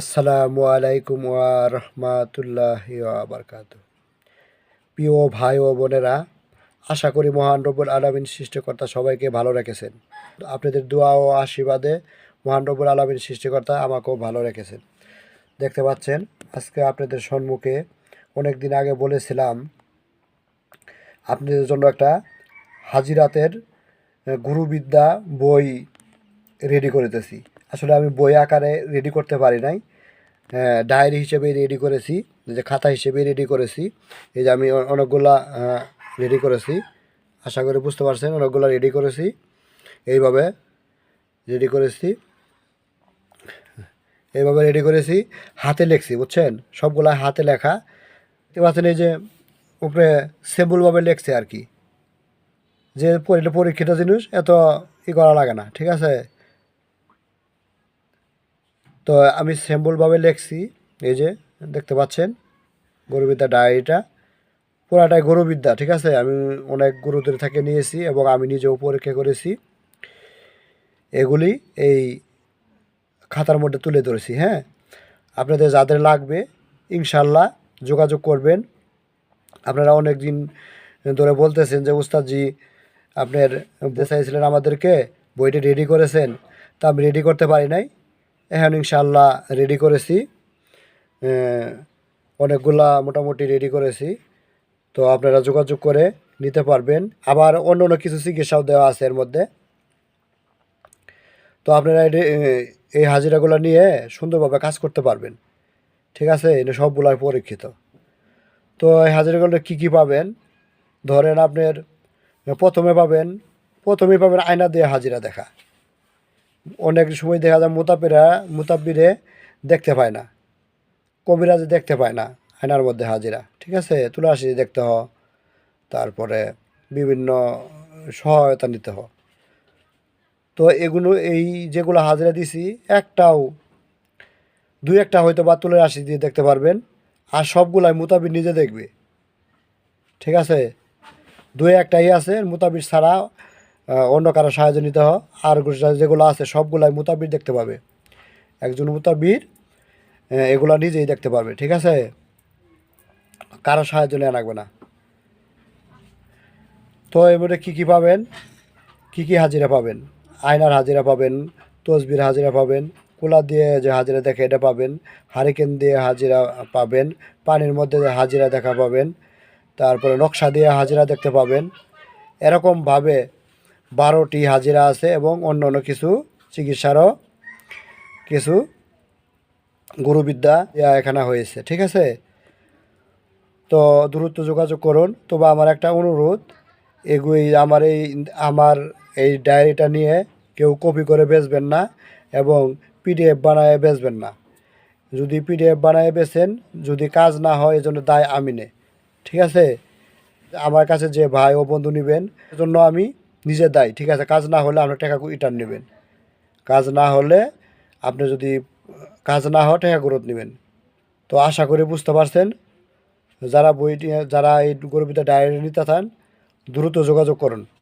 আসসালামু আলাইকুম ওয়া রহমাতুল্লাহি ওয়া বারাকাতু প্রিয় ভাই ও বোনেরা, আশা করি মহান রব্বুল আলমিন সৃষ্টিকর্তা সবাইকে ভালো রেখেছেন। আপনাদের দোয়া ও আশীর্বাদে মহান রব্বুল আলমিন সৃষ্টিকর্তা আমাকেও ভালো রেখেছেন। দেখতে পাচ্ছেন, আজকে আপনাদের সম্মুখে অনেক দিন আগে বলেছিলাম, আপনাদের জন্য একটা হাজিরাতের গুরুবিদ্যা বই রেডি করিতেছি। আসলে আমি বই আকারে রেডি করতে পারি নাই। ডায়েরি হিসেবে রেডি করেছি যে খাতা হিসেবে রেডি করেছি। এই যে আমি অনেকগুলা রেডি করেছি। আশা করি বুঝতে পারছেন, অনেকগুলা রেডি করেছি। এইভাবে রেডি করেছি। এইভাবে রেডি করেছি। হাতে লিখছি, বুঝছেন? সবগুলা হাতে লেখা। পাচ্ছেন এই যে উপরে সেম্বলভাবে লেখছে আর কি। যে পরীক্ষিত জিনিস, এত ই করা লাগে না, ঠিক আছে? তো আমি স্যাম্পলভাবে লিখছি, এই যে, দেখতে পাচ্ছেন, গরুবিদ্যা ডায়েরিটা। পুরাটাই গরুবিদ্যা, ঠিক আছে? আমি অনেক গুরুদের থেকে নিয়েছি এবং আমি নিজেও পরীক্ষা করেছি। এগুলি এই খাতার মধ্যে তুলে ধরেছি হ্যাঁ? আপনাদের যাদের লাগবে ইনশাল্লাহ যোগাযোগ করবেন। আপনারা অনেক দিন ধরে বলতেছেন যে, উস্তাদজি, আপনার চাইছিলেন আমাদেরকে, বইটি রেডি করেছেন। তা আমি রেডি করতে পারি নাই। এখন ইনশাল্লাহ রেডি করেছি। অনেকগুলা মোটামুটি রেডি করেছি। তো আপনারা যোগাযোগ করে নিতে পারবেন। আবার অন্য অন্য কিছু চিকিৎসাও দেওয়া আছে এর মধ্যে। তো আপনারা এই হাজিরাগুলো নিয়ে সুন্দরভাবে কাজ করতে পারবেন। ঠিক আছে? এটা সবগুলাই পরীক্ষিত। তো এই হাজিরাগুলো কী কী পাবেন? ধরেন আপনার, প্রথমে পাবেন, প্রথমেই পাবেন আয়না দিয়ে হাজিরা দেখা। অনেক সময় দেখা যায় মোতাবিরা মোতাব্বিরে দেখতে পায় না। কবিরাজে দেখতে পায় না, আয়নার মধ্যে হাজিরা। ঠিক আছে? তুলে তুলাসি দেখতে হ। তারপরে বিভিন্ন সহায়তা নিতে হ। তো এগুলো, এই যেগুলো হাজিরা দিছি, একটাও, দুই একটা হয়তো বা তুলে রাশি দিয়ে দেখতে পারবেন। আর সবগুলাই মোতাবির নিজে দেখবে। ঠিক আছে? দুই একটাই আছে মোতাবির ছাড়া অন্য কারও সাহায্য নিতে হয়। আর যেগুলো আছে, সবগুলাই মোতাবির দেখতে পাবে। একজন মোতাবির এগুলা নিজেই দেখতে পারবে, ঠিক আছে? কারও সাহায্য নেওয়া লাগবে না। তো এবারে কী কী পাবেন? কী কী হাজিরা পাবেন? আয়নার হাজিরা পাবেন, তসবির হাজিরা পাবেন, কুলা দিয়ে যে হাজিরা দেখে এটা পাবেন, হারিকেন দিয়ে হাজিরা পাবেন, পানির মধ্যে যে হাজিরা দেখা পাবেন, তারপরে নকশা দিয়ে হাজিরা দেখতে পাবেন। এরকমভাবে বারোটি হাজিরা আছে এবং অন্য অন্য কিছু চিকিৎসারও কিছু গুরুবিদ্যা দেয়া এখানে হয়েছে, ঠিক আছে? তো দ্রুত যোগাযোগ করুন। তবে আমার একটা অনুরোধ, এগুই আমার এই আমার এই ডায়েরিটা নিয়ে কেউ কপি করে বেচবেন না এবং পিডিএফ বানায় বেচবেন না। যদি পিডিএফ বানায় বেচেন, যদি কাজ না হয়, এজন্য দায় আমি নে ঠিক আছে? আমার কাছে যে ভাই ও বন্ধু নেবেন, এজন্য আমি নিজে দায়ী, ঠিক আছে? কাজ না হলে আপনার টাকা রিটার্ন নেবেন। কাজ না হলে আপনি যদি, কাজ না হয় টাকা গ্রোথ নেবেন। তো আশা করি বুঝতে পারছেন। যারা বইটি যারা এই গরুবিতা ডায়েরি নিতে চান, দ্রুত যোগাযোগ করুন।